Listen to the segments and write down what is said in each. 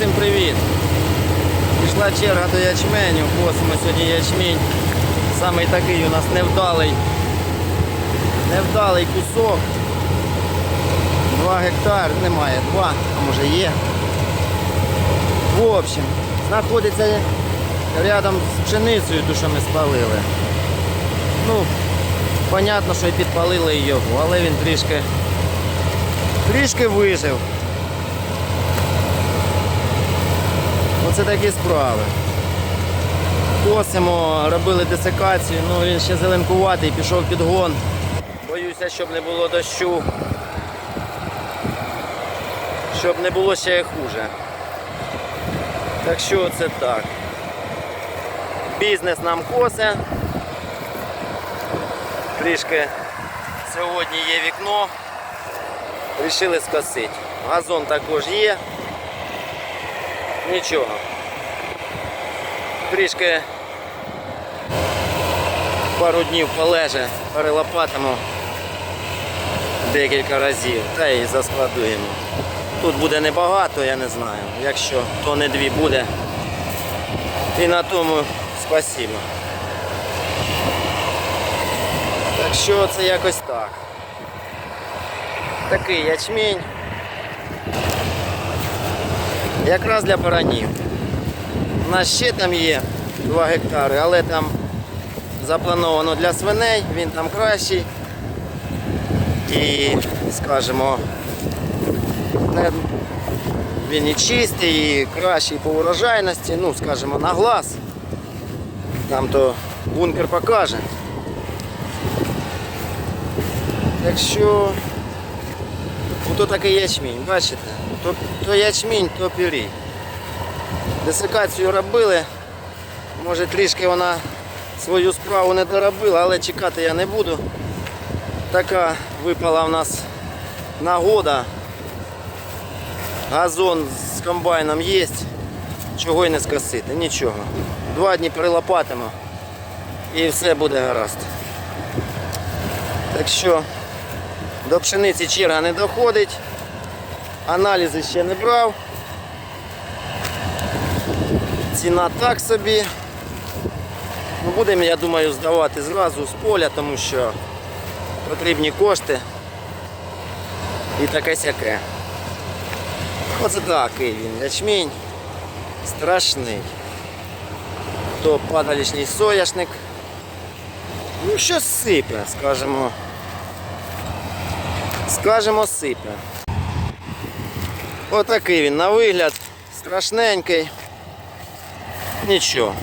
всім привіт! Пішла черга до ячменю, косимо сьогодні ячмінь. Самий такий у нас невдалий. Невдалий кусок. Два гектар, немає, два, а може є. В общем, знаходиться рядом з пшеницею, ту, що ми спалили. Ну, понятно, що і підпалили його, але він трішки, трішки вижив. Оце такі справи. Косимо, робили десикацію, ну він ще зеленкуватий, пішов підгон. Боюся, щоб не було дощу. Щоб не було ще хуже. Так що це так. Бізнес нам косе. Трішки сьогодні є вікно. Рішили скосити. Газон також є. Нічого. Трішки пару днів полеже, перелопатимо декілька разів та і заскладуємо. Тут буде небагато, я не знаю. Якщо то не дві буде. І на тому спасибо. Так що це якось так. Такий ячмінь. Якраз для баранів. У нас ще там є 2 гектари, але там заплановано для свиней, він там кращий. І, скажімо, він і чистий, і кращий по урожайності, ну, скажімо, на глаз. Там то бункер покаже. Так що ото такий ячмінь, бачите? То, то ячмінь, то пірій. Десикацію робили. Може трішки вона свою справу не доробила, але чекати я не буду. Така випала в нас нагода. Газон з комбайном є. Чого й не скосити, нічого. Два дні перелопатимо і все буде гаразд. Так що до пшениці черга не доходить. Аналізи ще не брав. Ціна так собі. Ну, будемо, я думаю, здавати зразу з поля, тому що потрібні кошти і таке сяке. Оце такий він, ячмінь страшний. То падалічний соняшник. Ну, щось сипе, скажімо. Скажімо, сипе. Отакий він на вигляд, страшненький. Нічого.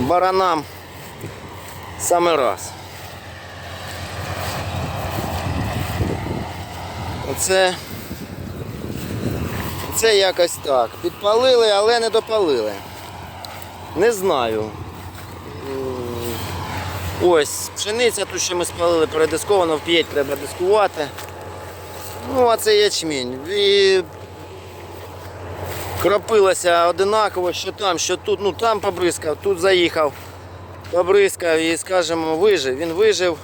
Баранам саме раз. Оце, це якось так. Підпалили, але не допалили. Не знаю. Ось, пшениця, ту, що ми спалили, передисковано, в п'ять треба дискувати. Ну, а це ячмінь. І кропилося одинаково, що там, що тут, ну там побризкав, тут заїхав, побризкав і, скажімо, вижив. Він вижив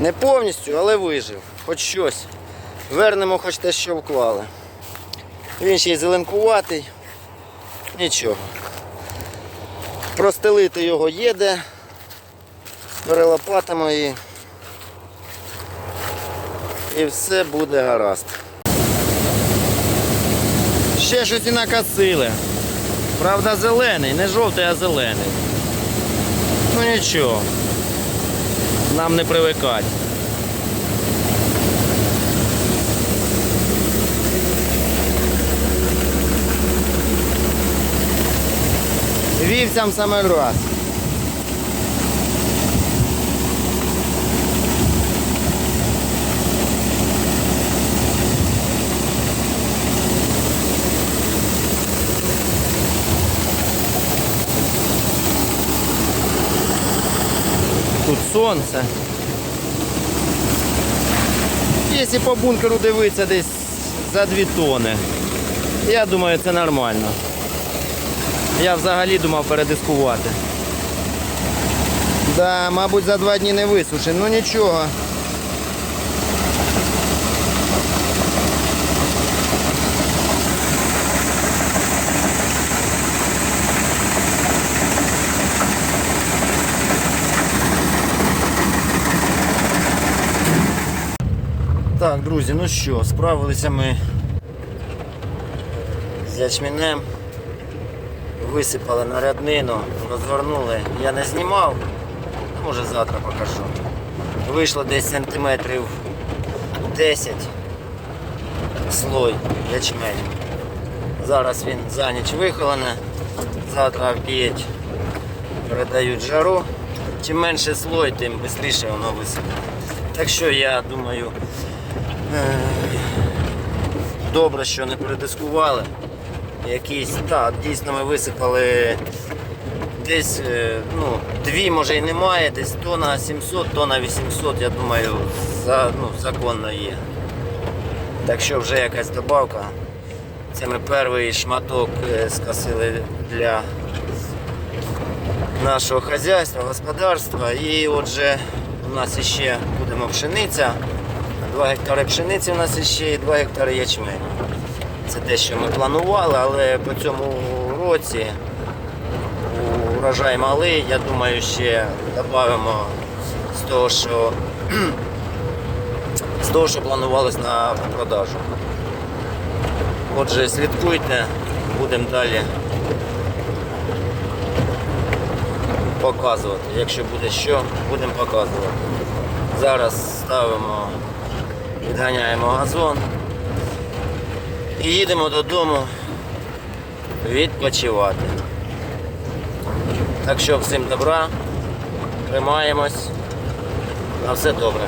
не повністю, але вижив. Хоч щось. Вернемо хоч те, що вклали. Він ще й зеленкуватий. Нічого. Простелити його є де. Перелопатимо і, і все буде гаразд. Ще щось і накосили. Правда, зелений, не жовтий, а зелений. Ну нічого. Нам не привикати. Вівцям саме раз. Тут сонце. Якщо по бункеру дивитися десь за 2 тони, я думаю, це нормально. Я взагалі думав передискувати. Да, мабуть, за два дні не висушив, Ну нічого. Так, друзі, ну що, справилися ми з ячменем. Висипали на ряднину, розгорнули. Я не знімав, може завтра покажу. Вийшло десь сантиметрів 10 слой ячменю. Зараз він за ніч вихолене, завтра вп'ють, передають жару. Чим менше слой, тим швидше воно висипає. Так що я думаю, добре, що не передискували. Якісь, так, дійсно ми висипали десь, е, ну, дві може і немає, десь тонна 700, тонна 800, я думаю, за, ну, законно є. Так що вже якась добавка. Це ми перший шматок е, скосили для нашого хазяйства, господарства. І отже, у нас ще будемо пшениця. 2 гектари пшениці у нас ще і 2 гектари ячменю. Це те, що ми планували, але по цьому році урожай малий, я думаю, ще додамо з того, що з того, що планувалось на продажу. Отже, слідкуйте, будемо далі показувати. Якщо буде що, будемо показувати. Зараз ставимо, відганяємо газон і їдемо додому відпочивати. Так що всім добра, тримаємось. На все добре.